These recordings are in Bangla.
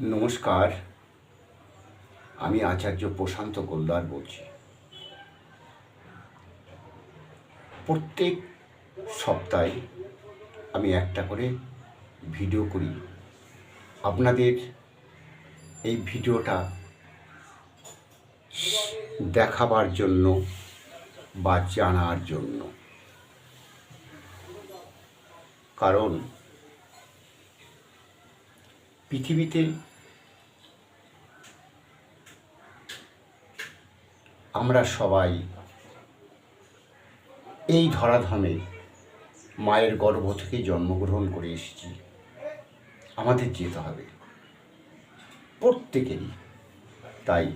নমস্কার। আমি আচার্য প্রশান্ত গোলদার বলছি। প্রত্যেক সপ্তাহে আমি একটা করে ভিডিও করি। আপনাদের এই ভিডিওটা দেখাবার জন্য বা জানার জন্য। কারণ পৃথিবীতে আমরা সবাই এই ধরাধামে মায়ের গর্ভ থেকে জন্মগ্রহণ করে এসেছি। আমাদের যেতে হবে। প্রত্যেকেরই। তাই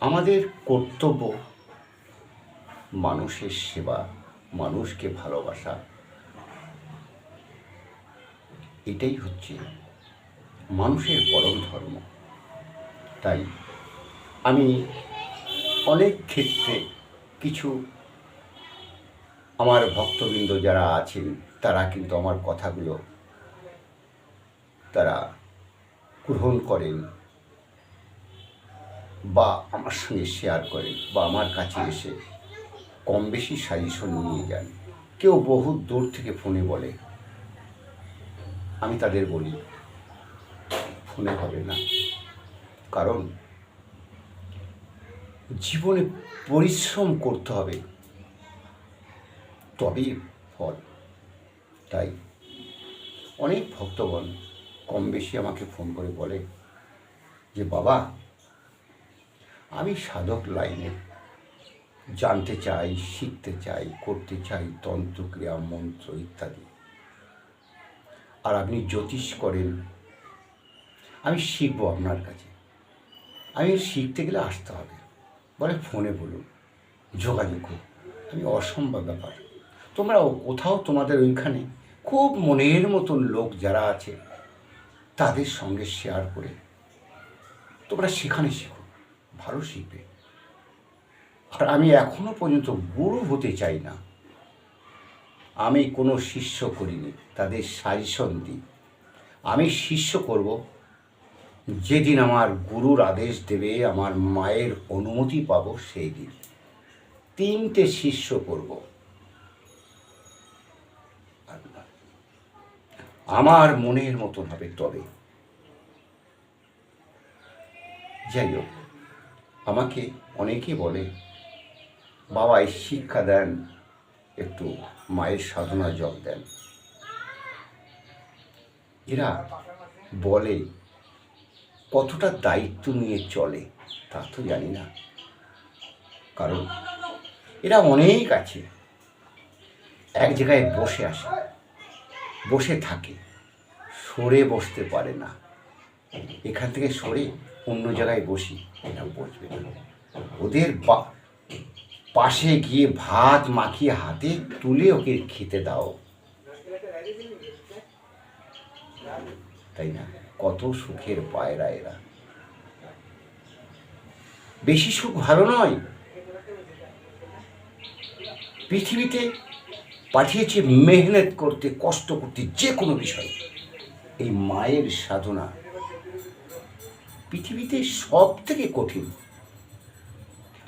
আমাদের কর্তব্য মানুষের সেবা, মানুষকে ভালোবাসা। এটাই হচ্ছে মানুষের পরম ধর্ম। তাই আমি অনেক ক্ষেত্রে কিছু আমার ভক্তবৃন্দ যারা আছেন, তারা কিন্তু আমার কথাগুলো তারা গ্রহণ করেন বা আমার সঙ্গে শেয়ার করেন বা আমার কাছে এসে কম বেশি সাজেশন নিয়ে যান। কেউ বহু দূর থেকে ফোনে বলে, আমি তাদের বলি, ফোনে হবে না। কারণ জীবনে পরিশ্রম করতে হবে। তবেই ফল। তাই অনেক ভক্তগণ কম বেশি আমাকে ফোন করে বলে যে, বাবা, আমি সাধক লাইনে জানতে চাই, শিখতে চাই, করতে চাই তন্ত্রক্রিয়া মন্ত্র ইত্যাদি। আর আপনি জ্যোতিষ করেন, আমি শিখব আপনার কাছে। আমি শিখতে গেলে আসতে হবে। বলে ফোনে বলুন, যোগাযোগ করুন। আমি অসম্ভব ব্যাপার। তোমরা কোথাও তোমাদের ওইখানে খুব মনের মতন লোক যারা আছে, তাদের সঙ্গে শেয়ার করে তোমরা সেখানে শিখো, ভালো শিখবে। আর আমি এখনও পর্যন্ত গুরু হতে চাই না। আমি কোনো শিষ্য করিনি, তাদের সাজেশন দিই। আমি শিষ্য করব যেদিন আমার গুরুর আদেশ দেবে, আমার মায়ের অনুমতি পাব, সেই দিন। তিনটে শিষ্য করব। আমার মনের মতন হবে তবে। যাই হোক, আমাকে অনেকে বলে, বাবা, এই শিক্ষা দেন, একটু মায়ের সাধনা জপ দেন। এরা বলে কতটা দায়িত্ব নিয়ে চলে, তা তো জানি না। কারণ এরা অনেক আছে। এক জায়গায় বসে আসে, বসে থাকে, সরে বসতে পারে না। এখান থেকে সরে অন্য জায়গায় বসি এটা বসবে না। ওদের পাশে গিয়ে ভাত মাখিয়ে হাতে তুলে ওকে খেতে দাও। তাই না? কত সুখের পায়রা এরা। বেশি সুখ ভালো নয়। পৃথিবীতে পাঠিয়েছে মেহনত করতে, কষ্ট করতে যে কোনো বিষয়। এই মায়ের সাধনা পৃথিবীতে সব থেকে কঠিন।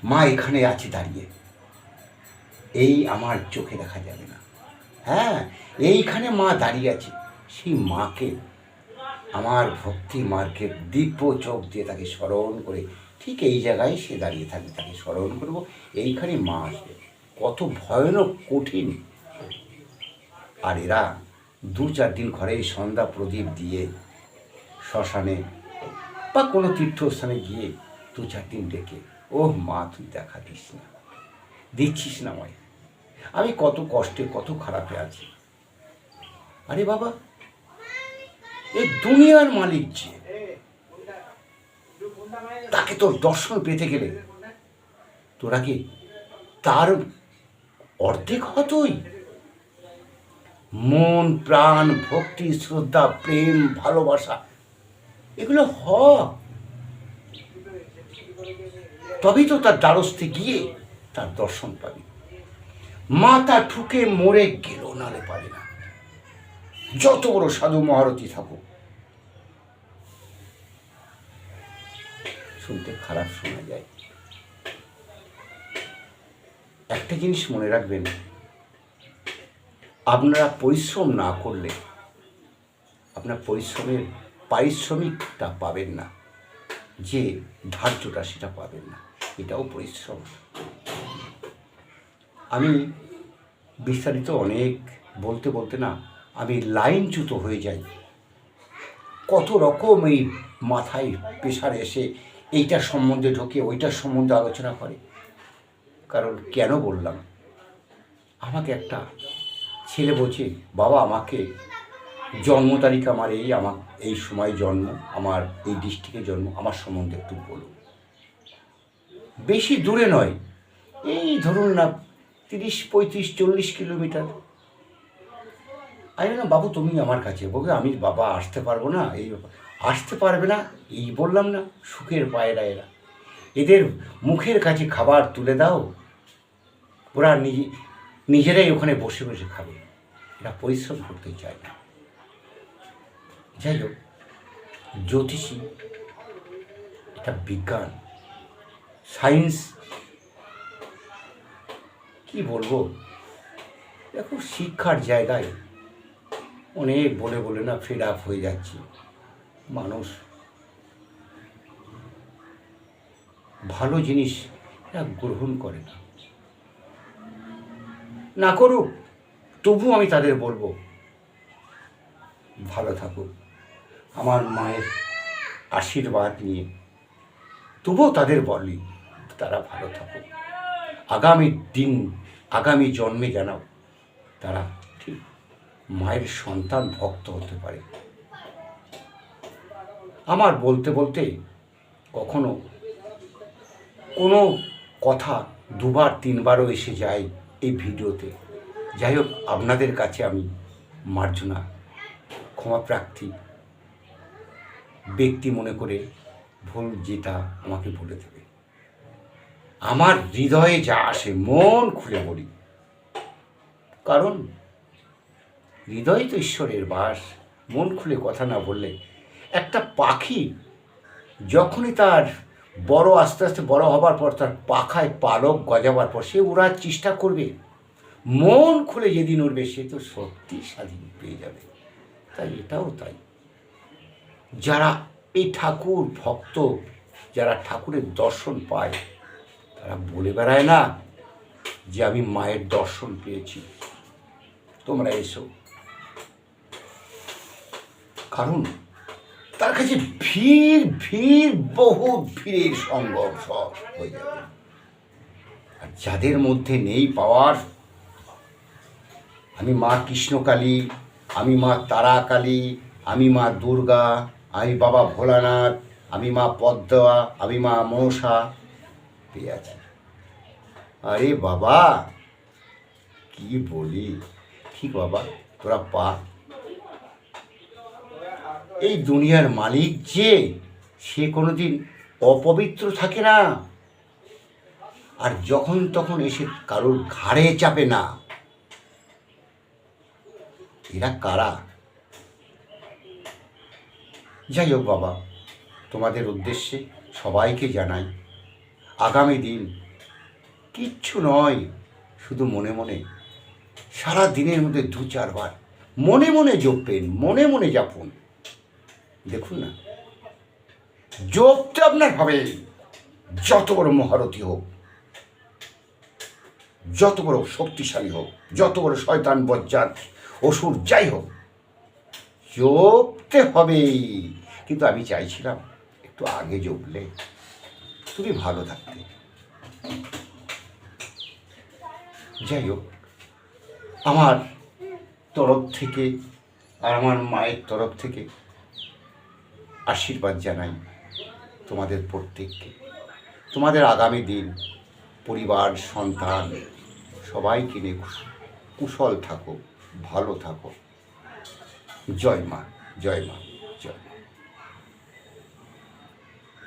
মা এখানে আছে দাঁড়িয়ে। এই আমার চোখে দেখা যাবে না। হ্যাঁ এইখানে মা দাঁড়িয়ে আছে। সেই মাকে আমার ভক্তি মার্কে দিব্য চোখ দিয়ে তাকে স্মরণ করে ঠিক এই জায়গায় সে দাঁড়িয়ে থাকবে, তাকে স্মরণ করব। এইখানে মা আসবে। কত ভয়ানক, কঠিন। আর এরা দু চার দিন ঘরে সন্ধ্যা প্রদীপ দিয়ে শ্মশানে বা কোনো তীর্থস্থানে গিয়ে দু চার দিন ডেকে ও মা, তুই দেখা দিস না। দিচ্ছিস না আমায়। আমি কত কষ্টে, কত খারাপে আছি। আরে বাবা এই দুনিয়ার মালিক যে। তাকে তোর দর্শন পেতে গেলে তোরা কি তার অর্ধেক হতই? মন, প্রাণ, ভক্তি, শ্রদ্ধা, প্রেম, ভালোবাসা, এগুলো হ। তবেই তো তার দ্বারস্থে গিয়ে তার দর্শন পাবি। মাথা ঠুকে মরে গেল, নালে পারে না। যত বড় সাধু মহারথী থাকুক। শুনতে খারাপ শোনা যায়। একটা জিনিস মনে রাখবেন, আপনারা পরিশ্রম না করলে আপনার পরিশ্রমের পারিশ্রমিকটা পাবেন না, যে ধার্যটা সেটা পাবেন না, এটাও পরিশ্রম। আমি বিস্তারিত অনেক বলতে বলতে না আমি লাইনচ্যুত হয়ে যাই। কত রকম এই মাথায় প্রেশার এসে এইটার সম্বন্ধে ঢোকে, ওইটার সম্বন্ধে আলোচনা করে। কারণ কেন বললাম? আমাকে একটা ছেলে বলছে, বাবা, আমাকে জন্ম তারিখ আমার এই আমার এই সময় জন্ম, আমার এই ডিস্ট্রিক্টে জন্ম, আমার সম্বন্ধে একটু বলুন বেশি দূরে নয়, এই ধরুন না, তিরিশ, পঁয়ত্রিশ, চল্লিশ কিলোমিটার। আমি না বাবু, তুমি আমার কাছে বলবে, আমি বাবা, আসতে পারব না, এই আসতে পারবে না, এই বললাম না, সুখের পায়রা এরা। এদের মুখের কাছে খাবার তুলে দাও, ওরা নিজে, নিজেরাই ওখানে বসে বসে খাবে। এরা পরিশ্রম করতে চায় না। যাই হোক, জ্যোতিষী এটা বিজ্ঞান, সায়েন্স, কি বলব? দেখো শিক্ষার জায়গায়। অনেক বলে বলে না ফেড আপ হয়ে যাচ্ছে। মানুষ ভালো জিনিস গ্রহণ করে না। না করুক, তবু আমি তাদের বলব, ভালো থাকুক। আমার মায়ের আশীর্বাদ নিয়ে, তবুও তাদের বলি, তারা ভালো থাকুক। আগামী দিন, আগামী জন্মে যেন তারা মায়ের সন্তান ভক্ত হতে পারে। আমার বলতে বলতে কখনো কোনো কথা দুবার, তিনবারও এসে যায় এই ভিডিওতে। যাই হোক, আপনাদের কাছে আমি মার্জনা, ক্ষমা প্রার্থী, ব্যক্তি মনে করে ভুল যেটা আমাকে বলে দেবে। আমার হৃদয়ে যা আসে, মন খুলে বলি। কারণ হৃদয় তো ঈশ্বরের বাস। মন খুলে কথা না বললে একটা পাখি যখনই তার বড় আস্তে আস্তে বড় হবার পর তার পাখায় পালক গজাবার পর সে উড়ার চেষ্টা করবে। মন খুলে যেদিন উঠবে সে তো সত্যি স্বাধীন পেয়ে যাবে। তাই এটাও তাই। যারা এই ঠাকুর ভক্ত, যারা ঠাকুরের দর্শন পায়, তারা বলে বেড়ায় না যে আমি মায়ের দর্শন পেয়েছি। তোমরা এসো। কারণ তার কাছে ভিড় ভিড়, বহু ভিড়ের সঙ্গম সব হয়ে যাবে। আর যাদের মধ্যে নেই পাওয়ার, আমি মা কৃষ্ণকালী, আমি মা তারা কালী আমি মা দুর্গা, আমি বাবা ভোলানাথ, আমি মা পদ্মা, আমি মা মনসা পেয়ে আছি। আরে বাবা, কি বলি? ঠিক বাবা, তোরা পা এই দুনিয়ার মালিক যে, সে কোনো দিন অপবিত্র থাকে না। আর যখন তখন এসে কারোর ঘাড়ে চাপে না। এরা কারা? যাই হোক বাবা, তোমাদের উদ্দেশ্যে সবাইকে জানাই, আগামী দিন কিচ্ছু নয়, শুধু মনে মনে সারা দিনের মধ্যে দু চারবার মনে মনে জপবেন, মনে মনে জাপুন। দেখুন না। জপতে আপনার হবে, যত বড় মহারথী হোক, যত বড় শক্তিশালী হোক, যত বড় শয়তান, বজ্জাত, অসুর যাই হোক, জপতে হবে। কিন্তু আমি চাইছিলাম, একটু আগে জপলে তুমি ভালো থাকতে। যাই হোক, আমার তরফ থেকে আর আমার মায়ের তরফ থেকে আশীর্বাদ জানাই তোমাদের প্রত্যেককে। তোমাদের আগামী দিন পরিবার, সন্তান সবাইকে নিয়ে কুশল থাকো ভালো থাকো জয় মা জয় মা।